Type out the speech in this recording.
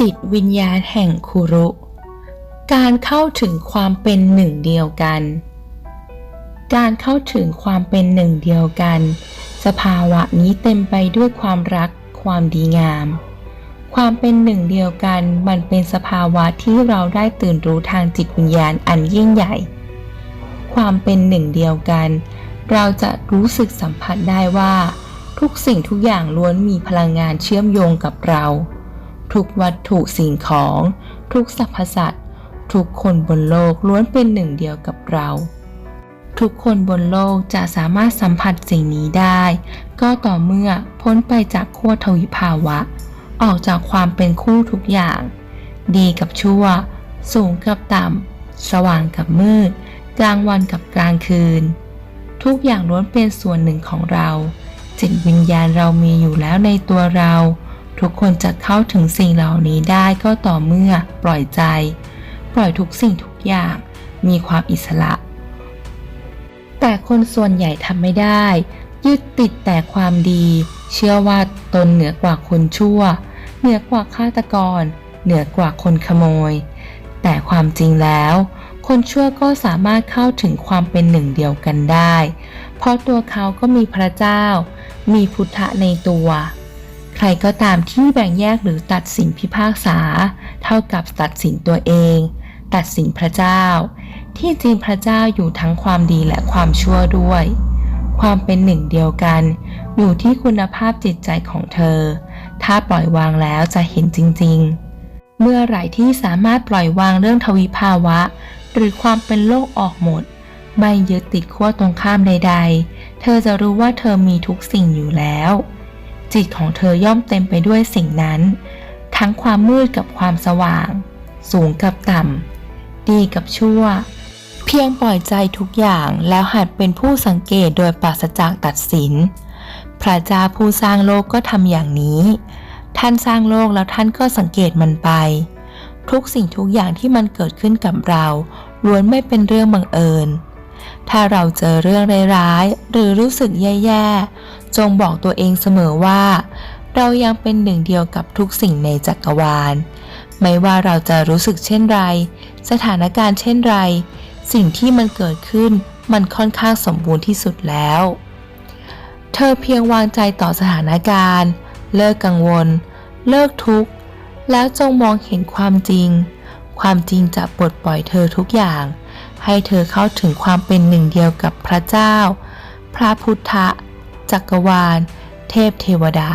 จิตวิญญาณแห่งคุรุ การเข้าถึงความเป็นหนึ่งเดียวกัน การเข้าถึงความเป็นหนึ่งเดียวกัน สภาวะนี้เต็มไปด้วยความรัก ความดีงาม ความเป็นหนึ่งเดียวกันมันเป็นสภาวะที่เราได้ตื่นรู้ทางจิตวิญญาณอันยิ่งใหญ่ ความเป็นหนึ่งเดียวกัน เราจะรู้สึกสัมผัสได้ว่า ทุกสิ่งทุกอย่างล้วนมีพลังงานเชื่อมโยงกับเรา ทุกวัตถุสิ่งของ ทุกสรรพสัตว์ทุกคนบนโลกล้วนเป็นหนึ่งเดียวกับเรา ทุกคนบนโลกจะสามารถสัมผัสสิ่งนี้ได้ ก็ต่อเมื่อพ้นไปจากขั้วทวิภาวะ ออกจากความเป็นคู่ทุกอย่าง ดีกับชั่ว สูงกับต่ำ สว่างกับมืด กลางวันกับกลางคืน ทุกอย่างล้วนเป็นส่วนหนึ่งของเราจิตวิญญาณเรามีอยู่แล้วในตัวเรา ทุกคนจะเข้าถึงสิ่งเหล่านี้ได้ก็ต่อเมื่อปล่อยใจ ปล่อยทุกสิ่งทุกอย่าง มีความอิสระ แต่คนส่วนใหญ่ทำไม่ได้ ยึดติดแต่ความดี เชื่อว่าตนเหนือกว่าคนชั่ว เหนือกว่าฆาตกร เหนือกว่าคนขโมย แต่ความจริงแล้ว คนชั่วก็สามารถเข้าถึงความเป็นหนึ่งเดียวกันได้ เพราะตัวเขาก็มีพระเจ้า มีพุทธะในตัว ใครก็ตามที่แบ่งแยกหรือตัดสินพิพากษา เท่ากับตัดสินตัวเอง ตัดสินพระเจ้า ที่จริงพระเจ้าอยู่ทั้งความดีและความชั่วด้วย ความเป็นหนึ่งเดียวกัน อยู่ที่คุณภาพจิตใจของเธอ ถ้าปล่อยวางแล้วจะเห็นจริง ๆ เมื่อไหร่ที่สามารถปล่อยวางเรื่องทวิภาวะ หรือความเป็นโลกออกหมด ไม่ยึดติดขั้วตรงข้ามใด ๆ เธอจะรู้ว่าเธอมีทุกสิ่งอยู่แล้ว จิตของเธอย่อมเต็มไปด้วยสิ่งนั้น ทั้งความมืดกับความสว่าง สูงกับต่ำ ดีกับชั่ว เพียงปล่อยใจทุกอย่างแล้วหัดเป็นผู้สังเกตโดยปราศจากตัดสิน พระเจ้าผู้สร้างโลกก็ทำอย่างนี้ ท่านสร้างโลกแล้วท่านก็สังเกตมันไป ทุกสิ่งทุกอย่างที่มันเกิดขึ้นกับเราล้วนไม่เป็นเรื่องบังเอิญ ถ้าเราเจอเรื่องร้ายๆหรือรู้สึกแย่ๆ จงบอกตัวเองเสมอว่า เรายังเป็นหนึ่งเดียวกับทุกสิ่งในจักรวาล ไม่ว่าเราจะรู้สึกเช่นไร สถานการณ์เช่นไร สิ่งที่มันเกิดขึ้นมันค่อนข้างสมบูรณ์ที่สุดแล้ว เธอเพียงวางใจต่อสถานการณ์ เลิกกังวล เลิกทุกข์ แล้วจงมองเห็นความจริง ความจริงจะปลดปล่อยเธอทุกอย่าง ให้เธอเข้าถึงความเป็นหนึ่งเดียวกับพระเจ้า พระพุทธ จักรวาล เทพเทวดา